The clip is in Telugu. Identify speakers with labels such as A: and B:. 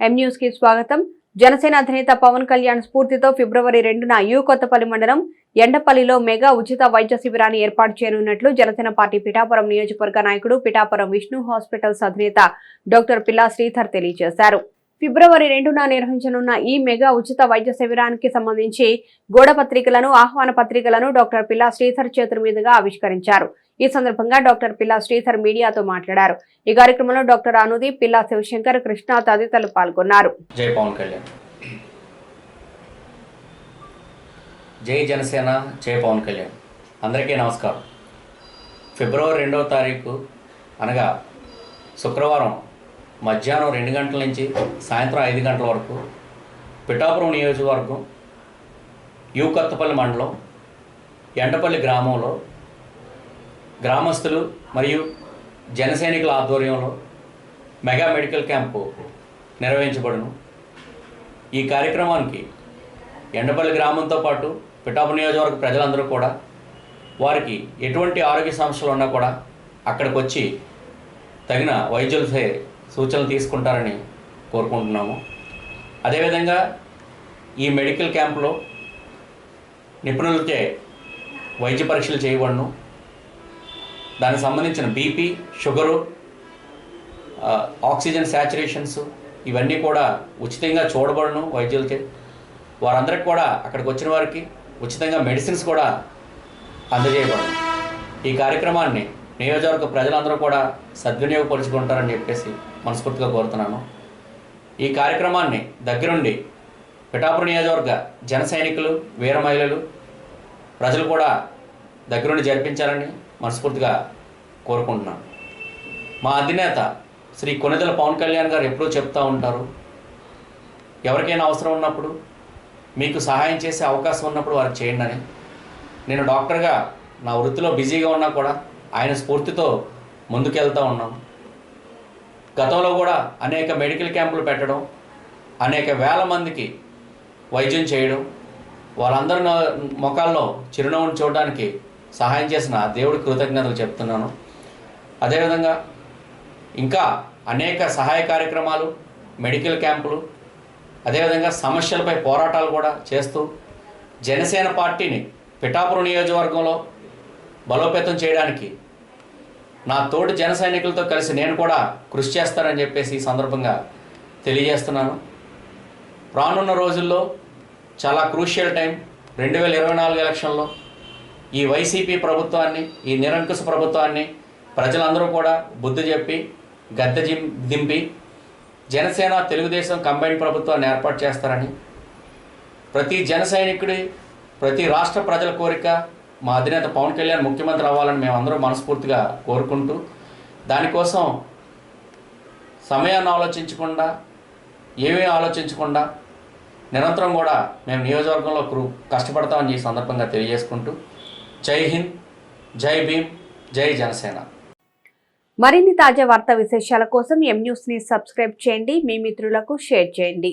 A: ఎం న్యూస్కి స్వాగతం. జనసేన అధినేత పవన్ కళ్యాణ్ స్ఫూర్తితో ఫిబ్రవరి రెండున యు కొత్తపల్లి మండలం ఎండపల్లిలో మెగా ఉచిత వైద్య శిబిరాన్ని ఏర్పాటు చేయనున్నట్లు జనసేన పార్టీ పిఠాపురం నియోజకవర్గ నాయకుడు పిఠాపురం విష్ణు హాస్పిటల్స్ అధినేత డాక్టర్ పిల్లా శ్రీధర్ తెలియజేశారు. ఫిబ్రవరి రెండున నిర్వహించనున్న ఈ మెగా ఉచిత వైద్య శిబిరానికి సంబంధించి గోడ పత్రికలను ఆహ్వాన పత్రికలను డాక్టర్ పిల్లా శ్రీధర్ చేతుల మీదుగా ఆవిష్కరించారు. ఈ సందర్భంగా డాక్టర్ పిల్లా శ్రీధర్ మీడియాతో మాట్లాడారు. ఈ కార్యక్రమంలో డాక్టర్ అనుదీప్ పిల్లా శివశంకర్ కృష్ణ తదితరులు పాల్గొన్నారు.
B: జై పవన్ కళ్యాణ్. జై జనసేన జై పవన్ కళ్యాణ్. అందరికీ నమస్కారం. ఫిబ్రవరి రెండవ తారీఖు అనగా శుక్రవారం మధ్యాహ్నం రెండు గంటల నుంచి సాయంత్రం ఐదు గంటల వరకు పిఠాపురం నియోజకవర్గం యూ కొత్తపల్లి మండలం ఎండపల్లి గ్రామంలో గ్రామస్తులు మరియు జనసైనికుల ఆధ్వర్యంలో మెగా మెడికల్ క్యాంపు నిర్వహించబడును. ఈ కార్యక్రమానికి ఎండపల్లి గ్రామంతో పాటు పిఠాపురం నియోజకవర్గ ప్రజలందరూ కూడా వారికి ఎటువంటి ఆరోగ్య సమస్యలు ఉన్నా కూడా అక్కడికి వచ్చి తగిన వైద్యులసే సూచనలు తీసుకుంటారని కోరుకుంటున్నాము. అదేవిధంగా ఈ మెడికల్ క్యాంపులో నిపుణులచే వైద్య పరీక్షలు చేయబడను. దానికి సంబంధించిన బీపీ షుగరు ఆక్సిజన్ శాచురేషన్స్ ఇవన్నీ కూడా ఉచితంగా చూడబడను వైద్యులచే. వారందరికి కూడా అక్కడికి వచ్చిన వారికి ఉచితంగా మెడిసిన్స్ కూడా అందజేయబడను. ఈ కార్యక్రమాన్ని నియోజకవర్గ ప్రజలందరూ కూడా సద్వినియోగపరుచుకుంటారని చెప్పేసి మనస్ఫూర్తిగా కోరుతున్నాను. ఈ కార్యక్రమాన్ని దగ్గరుండి పిఠాపురం నియోజకవర్గ జన సైనికులు వీర మహిళలు ప్రజలు కూడా దగ్గరుండి జరిపించాలని మనస్ఫూర్తిగా కోరుకుంటున్నాను. మా అధినేత శ్రీ కొనిదల పవన్ కళ్యాణ్ గారు ఎప్పుడూ చెప్తూ ఉంటారు ఎవరికైనా అవసరం ఉన్నప్పుడు మీకు సహాయం చేసే అవకాశం ఉన్నప్పుడు వారికి చేయండి అని. నేను డాక్టర్గా నా వృత్తిలో బిజీగా ఉన్నా కూడా ఆయన స్ఫూర్తితో ముందుకెళ్తూ ఉన్నాం. గతంలో కూడా అనేక మెడికల్ క్యాంపులు పెట్టడం అనేక వేల మందికి వైద్యం చేయడం వాళ్ళందరి ముఖాల్లో చిరునవ్వును చూడడానికి సహాయం చేసిన దేవుడి కృతజ్ఞతలు చెప్తున్నాను. అదేవిధంగా ఇంకా అనేక సహాయ కార్యక్రమాలు మెడికల్ క్యాంపులు అదేవిధంగా సమస్యలపై పోరాటాలు కూడా చేస్తూ జనసేన పార్టీని పిఠాపురం నియోజకవర్గంలో బలోపేతం చేయడానికి. నా తోటి జన సైనికులతో కలిసి నేను కూడా కృషి చేస్తానని చెప్పేసి ఈ సందర్భంగా తెలియజేస్తున్నాను. రానున్న రోజుల్లో చాలా క్రూషియల్ టైం రెండు వేల ఇరవై నాలుగు ఎలక్షన్లో ఈ వైసీపీ ప్రభుత్వాన్ని ఈ నిరంకుశ ప్రభుత్వాన్ని ప్రజలందరూ కూడా బుద్ధి చెప్పి గద్దె దింపి జనసేన తెలుగుదేశం కంబైన్ ప్రభుత్వాన్ని ఏర్పాటు చేస్తారని ప్రతి జన సైనికుడి ప్రతి రాష్ట్ర ప్రజల కోరిక మా అధినేత పవన్ కళ్యాణ్ ముఖ్యమంత్రి అవ్వాలని మేమందరూ మనస్ఫూర్తిగా కోరుకుంటూ దానికోసం సమయాన్ని ఆలోచించకుండా ఏమీ ఆలోచించకుండా నిరంతరం కూడా మేము నియోజకవర్గంలో కష్టపడతామని ఈ సందర్భంగా తెలియజేసుకుంటూ జై హింద్ జై భీమ్ జై జనసేన.
A: మరిన్ని తాజా వార్తా విశేషాల కోసం ఎం న్యూస్ని సబ్స్క్రైబ్ చేయండి మీ మిత్రులకు షేర్ చేయండి.